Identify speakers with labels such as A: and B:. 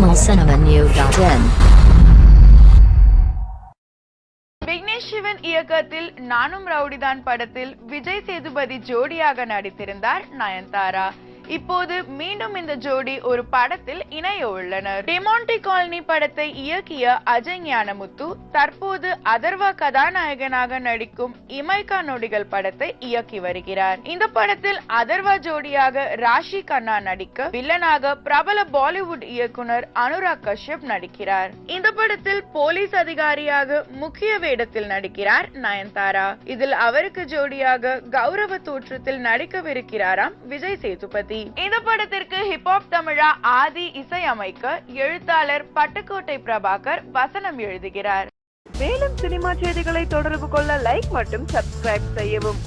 A: tamilcinemanew.in
B: Vignesh Sivan இயக்கத்தில் நானும் ரவுடிதான் படத்தில் விஜய் சேதுபதி ஜோடியாக நடித்திருந்தார் நயன்தாரா. இப்போது மீண்டும் இந்த ஜோடி ஒரு படத்தில் இணைய உள்ளனர். டெமாண்டி காலனி படத்தை இயக்கிய அஜய் ஞானமுத்து தற்போது அதர்வா கதாநாயகனாக நடிக்கும் இமைக்கா நொடிகள் படத்தை இயக்கி வருகிறார். இந்த படத்தில் அதர்வா ஜோடியாக ராஷி கண்ணா நடிக்க வில்லனாக பிரபல பாலிவுட் இயக்குனர் அனுராக் கஷ்யப் நடிக்கிறார். இந்த படத்தில் போலீஸ் அதிகாரியாக முக்கிய வேடத்தில் நடிக்கிறார் நயன்தாரா. இதில் அவருக்கு ஜோடியாக கௌரவ தோற்றத்தில் நடிக்கவிருக்கிறாராம் விஜய் சேதுபதி. இந்த படத்திற்கு ஹிப்ஹாப் தமிழா ஆதி இசையமைக்க எழுத்தாளர் பட்டுக்கோட்டை பிரபாகர் வசனம் எழுதுகிறார்.
C: மேலும் சினிமா செய்திகளை தொடர்பு கொள்ள லைக் மற்றும் சப்ஸ்கிரைப் செய்யவும்.